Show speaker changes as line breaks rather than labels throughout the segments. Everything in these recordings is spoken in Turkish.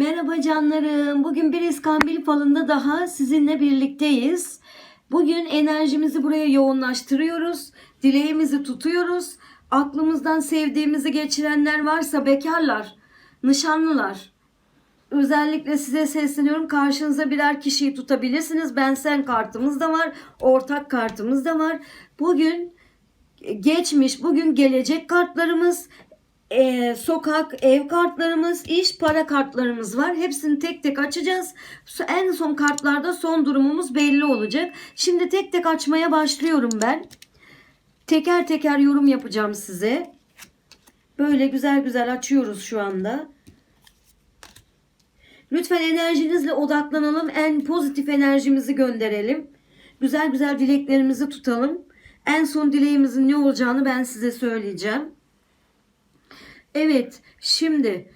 Merhaba canlarım. Bugün bir iskambil falında daha sizinle birlikteyiz. Bugün enerjimizi buraya yoğunlaştırıyoruz. Dileğimizi tutuyoruz. Aklımızdan sevdiğimizi geçirenler varsa bekarlar, nişanlılar. Özellikle size sesleniyorum. Karşınıza birer kişiyi tutabilirsiniz. Ben sen kartımız da var. Ortak kartımız da var. Bugün geçmiş, bugün gelecek kartlarımız, e, sokak, ev kartlarımız, iş, para kartlarımız var. Hepsini tek tek açacağız. En son kartlarda son durumumuz belli olacak. Şimdi tek tek açmaya başlıyorum ben. Teker teker yorum yapacağım size. Böyle güzel güzel açıyoruz şu anda. Lütfen enerjinizle odaklanalım. En pozitif enerjimizi gönderelim. Güzel güzel dileklerimizi tutalım. En son dileğimizin ne olacağını ben size söyleyeceğim. Evet, şimdi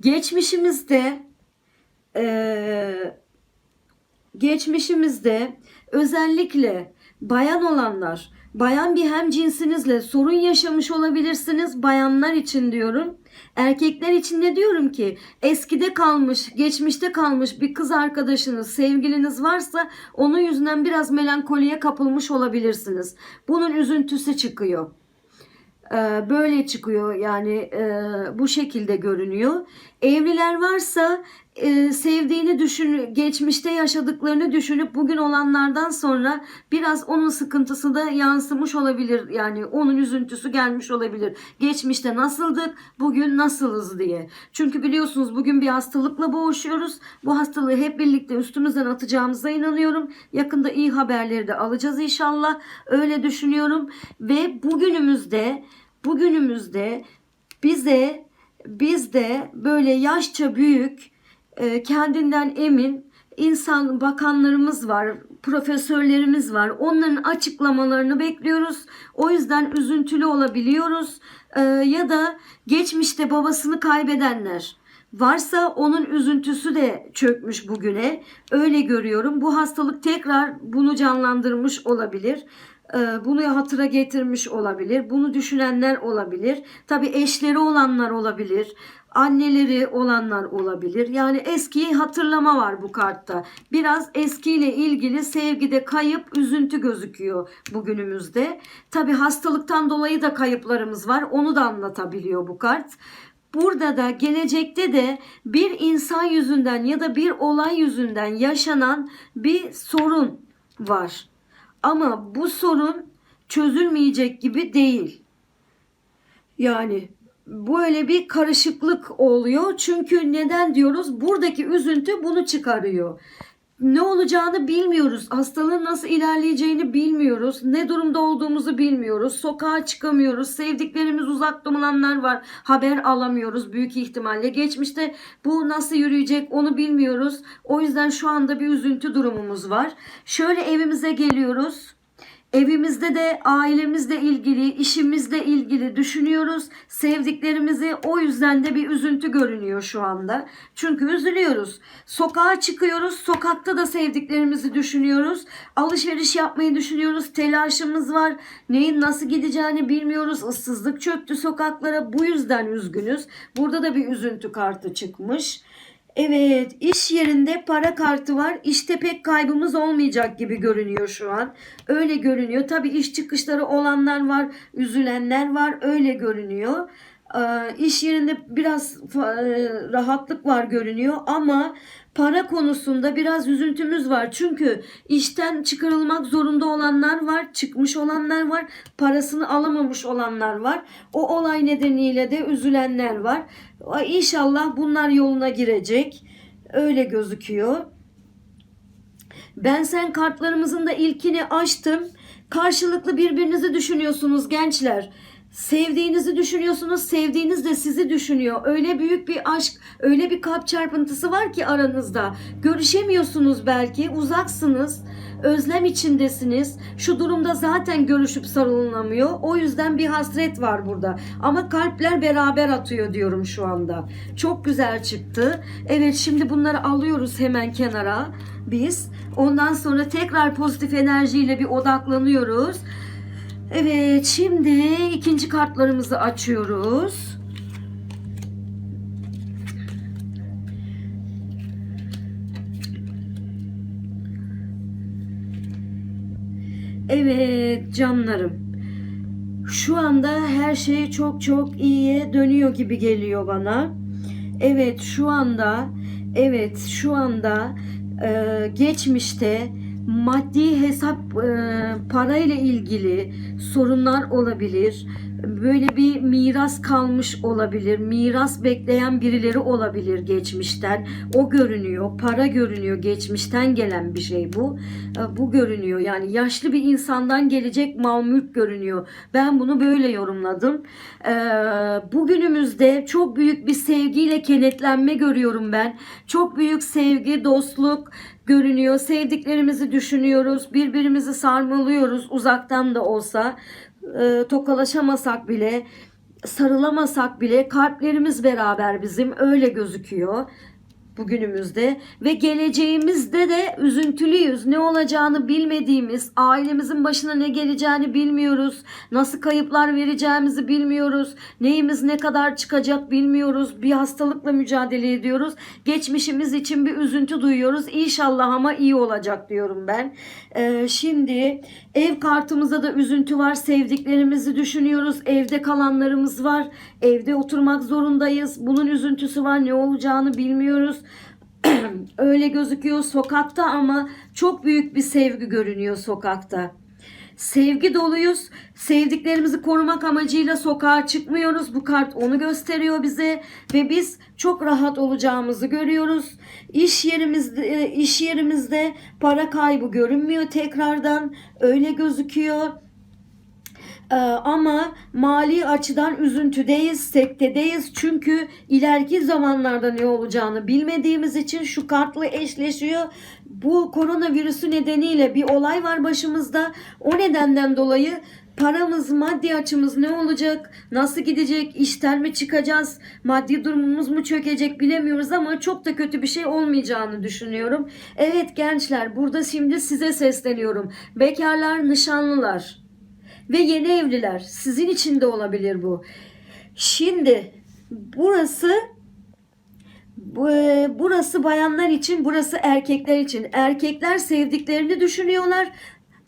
geçmişimizde eee, geçmişimizde özellikle bayan olanlar, bayan bir hem cinsinizle sorun yaşamış olabilirsiniz. Bayanlar için diyorum. Erkekler için de diyorum ki eskide kalmış, geçmişte kalmış bir kız arkadaşınız, sevgiliniz varsa onun yüzünden biraz melankoliye kapılmış olabilirsiniz. Bunun üzüntüsü çıkıyor. Ee, böyle çıkıyor yani e, bu şekilde görünüyor. Evliler varsa e, sevdiğini düşün, geçmişte yaşadıklarını düşünüp bugün olanlardan sonra biraz onun sıkıntısı da yansımış olabilir. Yani onun üzüntüsü gelmiş olabilir. Geçmişte nasıldık, bugün nasılız diye. Çünkü biliyorsunuz bugün bir hastalıkla boğuşuyoruz. Bu hastalığı hep birlikte üstümüzden atacağımıza inanıyorum. Yakında iyi haberleri de alacağız inşallah. Öyle düşünüyorum ve bugünümüzde bugünümüzde bize bizde böyle yaşça büyük e, kendinden emin insan bakanlarımız var, profesörlerimiz var. Onların açıklamalarını bekliyoruz. O yüzden üzüntülü olabiliyoruz. E, ya da geçmişte babasını kaybedenler varsa onun üzüntüsü de çökmüş bugüne. Öyle görüyorum. Bu hastalık tekrar bunu canlandırmış olabilir. Ee, bunu hatıra getirmiş olabilir. Bunu düşünenler olabilir. Tabii eşleri olanlar olabilir. Anneleri olanlar olabilir. Yani eskiyi hatırlama var bu kartta. Biraz eskiyle ilgili sevgide kayıp, üzüntü gözüküyor bugünümüzde. Tabii hastalıktan dolayı da kayıplarımız var. Onu da anlatabiliyor bu kart. Burada da gelecekte de bir insan yüzünden ya da bir olay yüzünden yaşanan bir sorun var. Ama bu sorun çözülmeyecek gibi değil. Yani böyle bir karışıklık oluyor. Çünkü neden diyoruz? Buradaki üzüntü bunu çıkarıyor. Ne olacağını bilmiyoruz. Hastalığın nasıl ilerleyeceğini bilmiyoruz. Ne durumda olduğumuzu bilmiyoruz. Sokağa çıkamıyoruz. Sevdiklerimiz uzakta olanlar var. Haber alamıyoruz büyük ihtimalle. Geçmişte bu nasıl yürüyecek onu bilmiyoruz. O yüzden şu anda bir üzüntü durumumuz var. Şöyle evimize geliyoruz. Evimizde de ailemizle ilgili, işimizle ilgili düşünüyoruz. Sevdiklerimizi o yüzden de bir üzüntü görünüyor şu anda. Çünkü üzülüyoruz. Sokağa çıkıyoruz. Sokakta da sevdiklerimizi düşünüyoruz. Alışveriş yapmayı düşünüyoruz. Telaşımız var. Neyin nasıl gideceğini bilmiyoruz. Issızlık çöktü sokaklara. Bu yüzden üzgünüz. Burada da bir üzüntü kartı çıkmış. Evet, iş yerinde para kartı var. İşte pek kaybımız olmayacak gibi görünüyor şu an. Öyle görünüyor. Tabii iş çıkışları olanlar var, üzülenler var. Öyle görünüyor. Ee, iş yerinde biraz e, rahatlık var görünüyor ama para konusunda biraz üzüntümüz var. Çünkü işten çıkarılmak zorunda olanlar var, çıkmış olanlar var, parasını alamamış olanlar var. O olay nedeniyle de üzülenler var. İnşallah bunlar yoluna girecek. Öyle gözüküyor. Ben sen kartlarımızın da ilkini açtım. Karşılıklı birbirinizi düşünüyorsunuz gençler. Sevdiğinizi düşünüyorsunuz, sevdiğiniz de sizi düşünüyor. Öyle büyük bir aşk, öyle bir kalp çarpıntısı var ki aranızda. Görüşemiyorsunuz belki, uzaksınız, özlem içindesiniz. Şu durumda zaten görüşüp sarılınamıyor. O yüzden bir hasret var burada. Ama kalpler beraber atıyor diyorum şu anda. Çok güzel çıktı. Evet şimdi bunları alıyoruz hemen kenara biz. Ondan sonra tekrar pozitif enerjiyle bir odaklanıyoruz. Evet şimdi ikinci kartlarımızı açıyoruz. Evet canlarım. Şu anda her şey çok çok iyiye dönüyor gibi geliyor bana. Evet şu anda evet şu anda e, geçmişte maddi hesap e, parayla ilgili sorunlar olabilir. Böyle bir miras kalmış olabilir. Miras bekleyen birileri olabilir geçmişten. O görünüyor. Para görünüyor. Geçmişten gelen bir şey bu. E, Bu görünüyor. Yani yaşlı bir insandan gelecek mal mülk görünüyor. Ben bunu böyle yorumladım. E, Bugünümüzde çok büyük bir sevgiyle kenetlenme görüyorum ben. Çok büyük sevgi, dostluk görünüyor. Sevdiklerimizi düşünüyoruz. Birbirimizi sarmalıyoruz uzaktan da olsa. E, tokalaşamasak bile, sarılamasak bile kalplerimiz beraber bizim. Öyle gözüküyor bugünümüzde ve geleceğimizde de üzüntülüyüz. Ne olacağını bilmediğimiz, ailemizin başına ne geleceğini bilmiyoruz. Nasıl kayıplar vereceğimizi bilmiyoruz. Neyimiz ne kadar çıkacak bilmiyoruz. Bir hastalıkla mücadele ediyoruz. Geçmişimiz için bir üzüntü duyuyoruz. İnşallah ama iyi olacak diyorum ben. Ee, şimdi ev kartımızda da üzüntü var. Sevdiklerimizi düşünüyoruz. Evde kalanlarımız var. Evde oturmak zorundayız. Bunun üzüntüsü var. Ne olacağını bilmiyoruz. Öyle gözüküyor sokakta ama çok büyük bir sevgi görünüyor sokakta. Sevgi doluyuz. Sevdiklerimizi korumak amacıyla sokağa çıkmıyoruz. Bu kart onu gösteriyor bize ve biz çok rahat olacağımızı görüyoruz. İş yerimizde iş yerimizde para kaybı görünmüyor tekrardan. Öyle gözüküyor. Ee, ama mali açıdan üzüntüdeyiz, sektedeyiz. Çünkü ileriki zamanlarda ne olacağını bilmediğimiz için şu kartla eşleşiyor. Bu koronavirüsü nedeniyle bir olay var başımızda. O nedenden dolayı paramız, maddi açımız ne olacak? Nasıl gidecek? İşten mi çıkacağız? Maddi durumumuz mu çökecek bilemiyoruz ama çok da kötü bir şey olmayacağını düşünüyorum. Evet gençler burada şimdi size sesleniyorum. Bekarlar, nişanlılar ve yeni evliler. Sizin için de olabilir bu. Şimdi burası bu, burası bayanlar için, burası erkekler için. Erkekler sevdiklerini düşünüyorlar.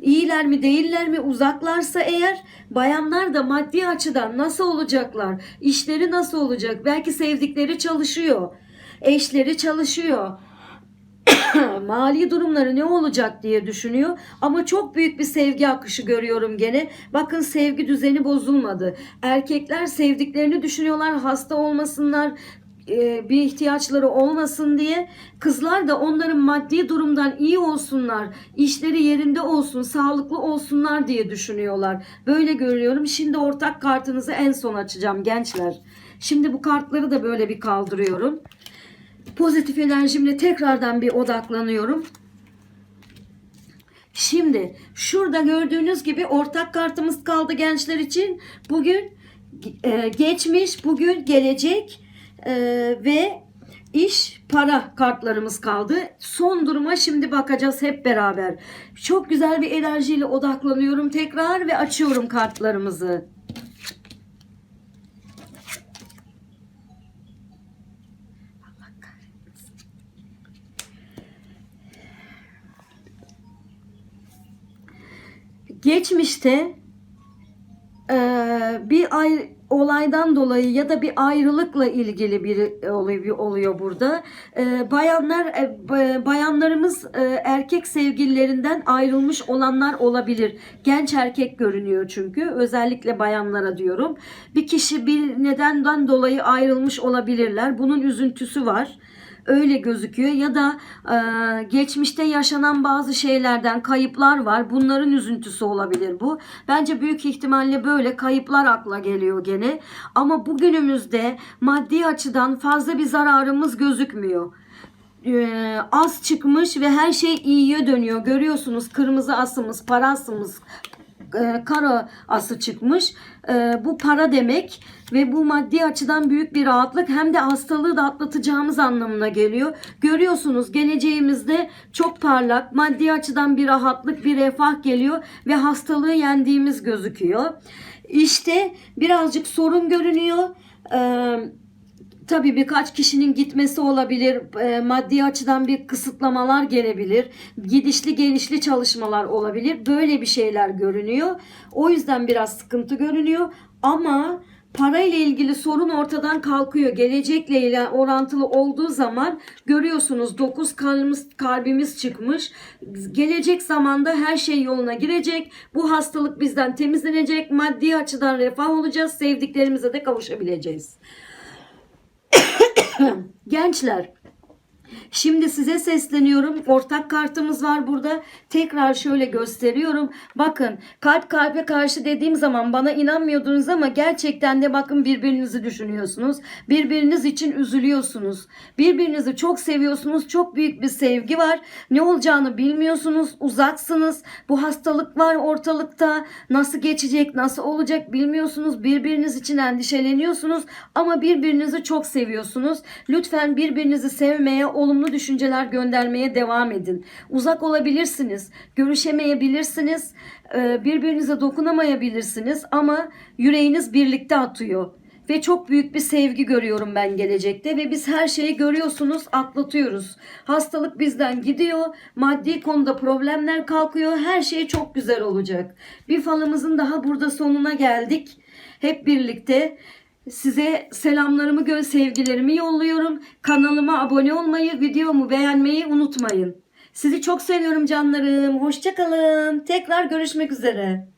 İyiler mi değiller mi uzaklarsa eğer bayanlar da maddi açıdan nasıl olacaklar? İşleri nasıl olacak? Belki sevdikleri çalışıyor. Eşleri çalışıyor. mali durumları ne olacak diye düşünüyor. Ama çok büyük bir sevgi akışı görüyorum gene. Bakın sevgi düzeni bozulmadı. Erkekler sevdiklerini düşünüyorlar hasta olmasınlar e, bir ihtiyaçları olmasın diye kızlar da onların maddi durumdan iyi olsunlar, işleri yerinde olsun, sağlıklı olsunlar diye düşünüyorlar. Böyle görüyorum. Şimdi ortak kartınızı en son açacağım gençler. Şimdi bu kartları da böyle bir kaldırıyorum. Pozitif enerjimle tekrardan bir odaklanıyorum. Şimdi şurada gördüğünüz gibi ortak kartımız kaldı gençler için. Bugün e, geçmiş, bugün gelecek e, ve iş, para kartlarımız kaldı. Son duruma şimdi bakacağız hep beraber. Çok güzel bir enerjiyle odaklanıyorum tekrar ve açıyorum kartlarımızı. Geçmişte bir ay olaydan dolayı ya da bir ayrılıkla ilgili bir oluyor, oluyor burada. Eee, bayanlar e, ba- bayanlarımız e, erkek sevgililerinden ayrılmış olanlar olabilir. Genç erkek görünüyor çünkü. Özellikle bayanlara diyorum. Bir kişi bir nedenden dolayı ayrılmış olabilirler. Bunun üzüntüsü var öyle gözüküyor ya da e, geçmişte yaşanan bazı şeylerden kayıplar var. Bunların üzüntüsü olabilir bu. Bence büyük ihtimalle böyle kayıplar akla geliyor gene. Ama bugünümüzde maddi açıdan fazla bir zararımız gözükmüyor. E, az çıkmış ve her şey iyiye dönüyor. Görüyorsunuz kırmızı asımız, para asımız, e, kara ası çıkmış. E, bu para demek ve bu maddi açıdan büyük bir rahatlık hem de hastalığı da atlatacağımız anlamına geliyor. Görüyorsunuz geleceğimizde çok parlak maddi açıdan bir rahatlık bir refah geliyor ve hastalığı yendiğimiz gözüküyor. İşte birazcık sorun görünüyor. Eee Tabii birkaç kişinin gitmesi olabilir. e, maddi açıdan bir kısıtlamalar gelebilir. Gidişli gelişli çalışmalar olabilir. Böyle bir şeyler görünüyor. O yüzden biraz sıkıntı görünüyor. Ama parayla ilgili sorun ortadan kalkıyor. Gelecekle ile orantılı olduğu zaman görüyorsunuz 9 kalbimiz, kalbimiz çıkmış. Gelecek zamanda her şey yoluna girecek. Bu hastalık bizden temizlenecek. Maddi açıdan refah olacağız. Sevdiklerimize de kavuşabileceğiz. Gençler Şimdi size sesleniyorum. Ortak kartımız var burada. Tekrar şöyle gösteriyorum. Bakın kalp kalbe karşı dediğim zaman bana inanmıyordunuz ama gerçekten de bakın birbirinizi düşünüyorsunuz. Birbiriniz için üzülüyorsunuz. Birbirinizi çok seviyorsunuz. Çok büyük bir sevgi var. Ne olacağını bilmiyorsunuz. Uzaksınız. Bu hastalık var ortalıkta. Nasıl geçecek, nasıl olacak bilmiyorsunuz. Birbiriniz için endişeleniyorsunuz ama birbirinizi çok seviyorsunuz. Lütfen birbirinizi sevmeye, olumlu düşünceler göndermeye devam edin. Uzak olabilirsiniz, görüşemeyebilirsiniz, e, birbirinize dokunamayabilirsiniz ama yüreğiniz birlikte atıyor. Ve çok büyük bir sevgi görüyorum ben gelecekte ve biz her şeyi görüyorsunuz atlatıyoruz. Hastalık bizden gidiyor, maddi konuda problemler kalkıyor, her şey çok güzel olacak. Bir falımızın daha burada sonuna geldik. Hep birlikte Size selamlarımı, gö- sevgilerimi yolluyorum. Kanalıma abone olmayı, videomu beğenmeyi unutmayın. Sizi çok seviyorum canlarım. Hoşçakalın. Tekrar görüşmek üzere.